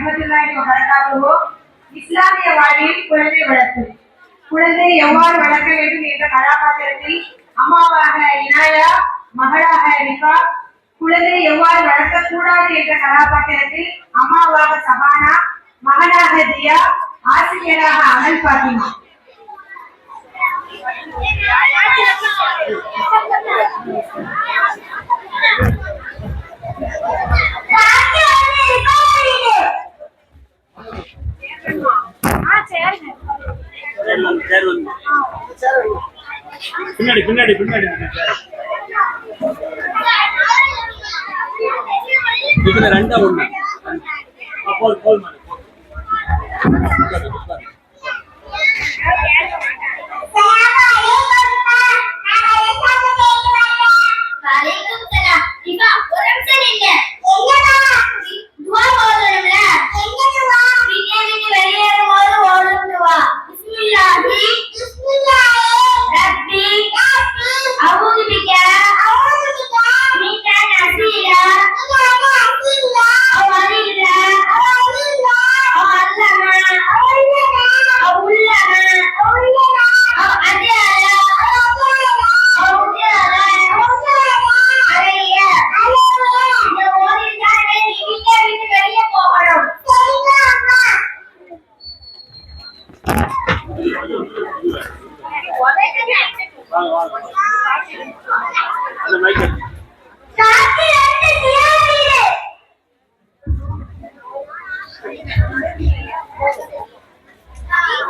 வரமத்துல்லாஹி இஸ்லாமிய வாழ்வில் குழந்தை வளர்ப்பு. குழந்தை எவ்வாறு வளர்க்க வேண்டும் என்ற கதாபாத்திரத்தில் அம்மாவாக இனாயா மகளாக ரிஃபா குழந்தை எவ்வாறு வளர்க்கக்கூடாது என்ற கதாபாத்திரத்தில் அம்மாவாக சபானா மகனாக தியா ஆசிரியராக அமல் பாத்திமா. சேர் பின்னாடி பின்னாடி பின்னாடி. இதுல ரெண்டா ஒண்ணு.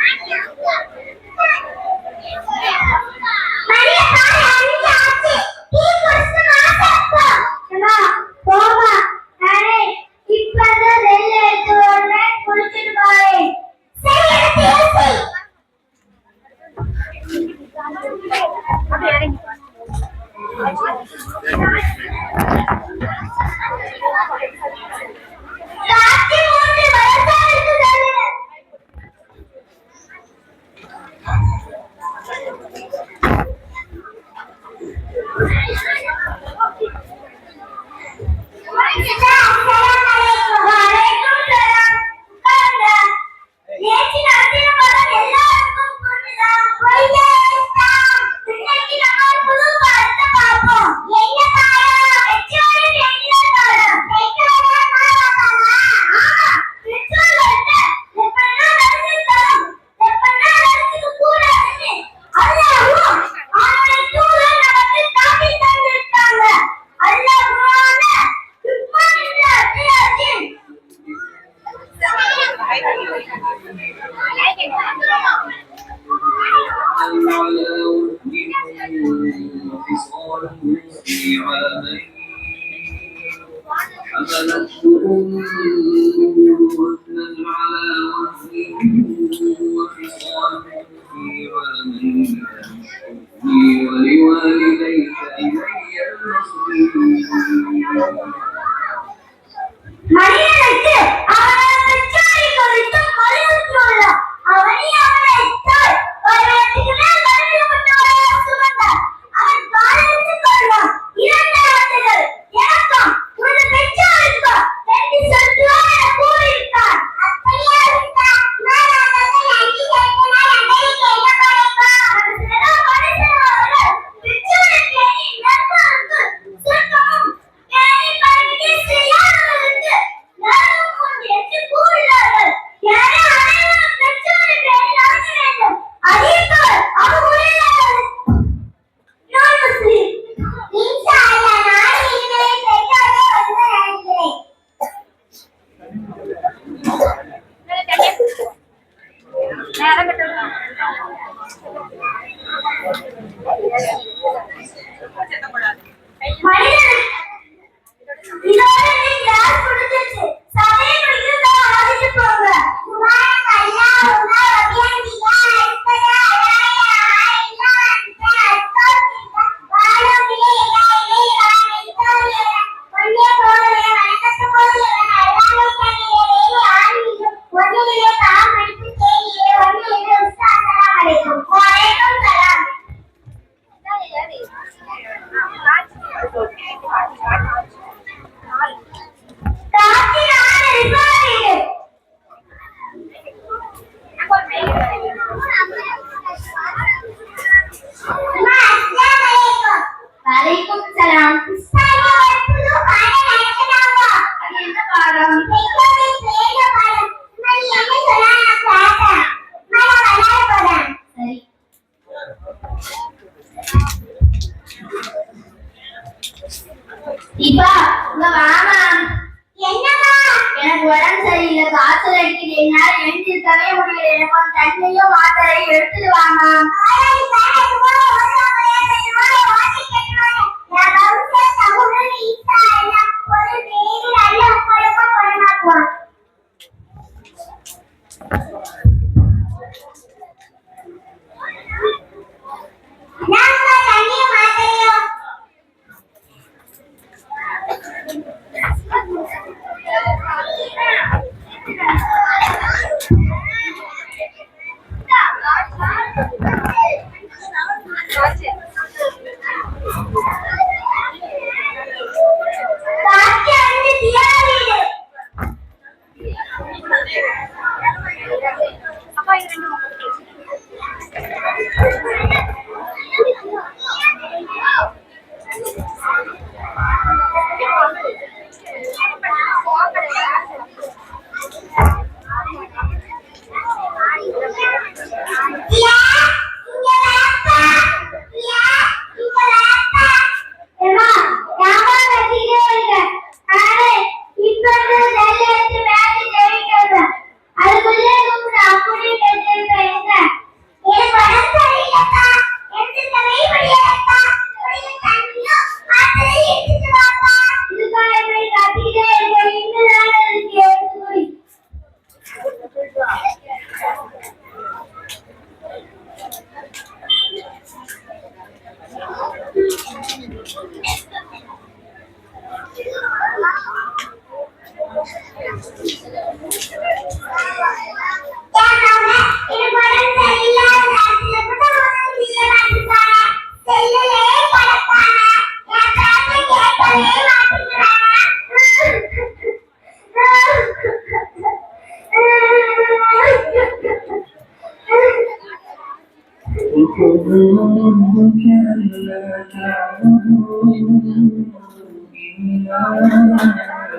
Thank you. عامين حملته وكان على ولوالديك இங்க வாமா எனக்கு உடம்பு சரியில்லை. காய்ச்சல் அடிக்குது. என்னால எழுந்திருக்கவே முடியல. எனக்கு தண்ணியும் மாத்திரையும் எடுத்துட்டு வாமா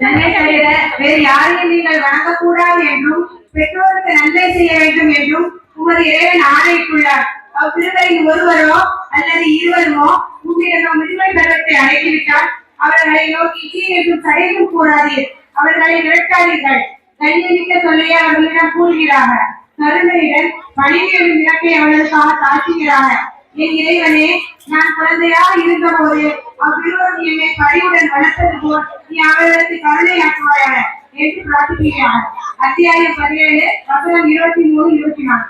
தன்னை தவிர வேறு யாரையும் நீங்கள் வணங்கக்கூடாது என்றும் பெற்றோருக்கு நன்மை செய்ய வேண்டும் என்றும் உமது இறைவன் ஆணையிட்டுள்ளார் அவ்விருவரில் ஒருவரோ அல்லது இருவருமோ உம்மிடம் உரிமை பருவத்தை அடைந்துவிட்டால் அவர்களை நோக்கி சீ என்றும் சரிந்தும் கூறாதீர் அவர்களை விரட்டாதீர்கள் கண்ணியமிக்க சொல்லையே அவர்களிடம் கூறுகிறார்கள் கருணையுடன் மனைவியின் இலக்கை அவர்களுக்காக தாக்குகிறார்கள் என் இறைவனே நான் குழந்தையாக இருந்தபோது அவ்விருவரும் என்னை பரிவுடன் வளர்த்தது போல் நீ அவர்களுக்கு கருணையாக்குவாயாக என்று பிரார்த்திக்கிறார். அத்தியாயம் பதினேழு வசனம் இருபத்தி மூணு இருபத்தி நாலு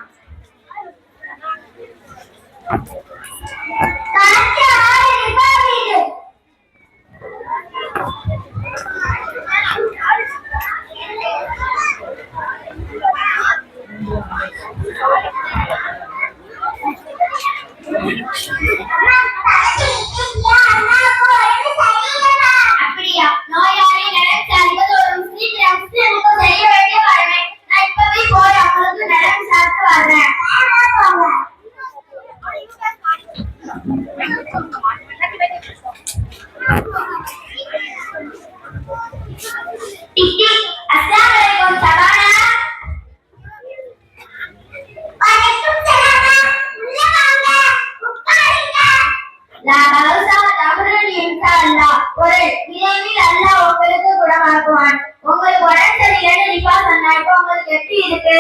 അകത്തിയിരുന്ന്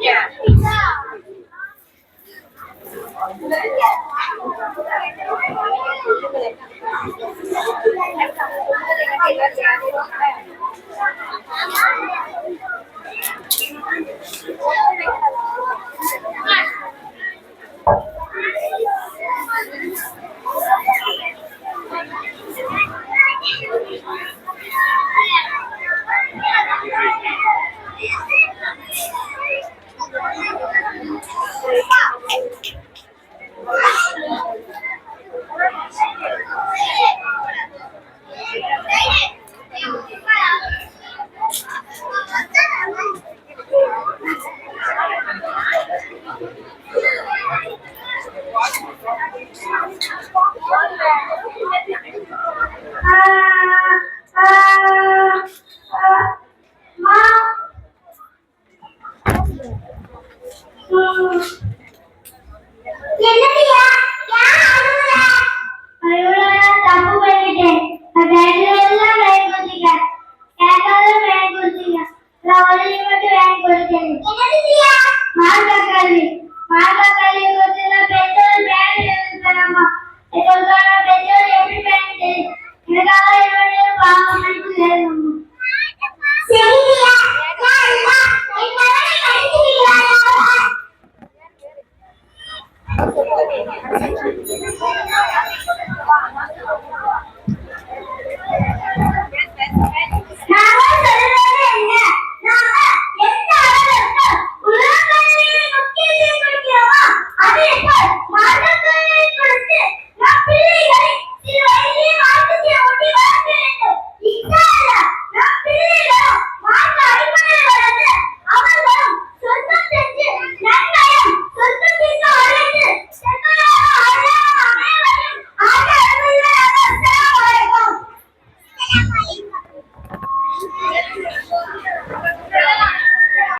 nhà Thank you.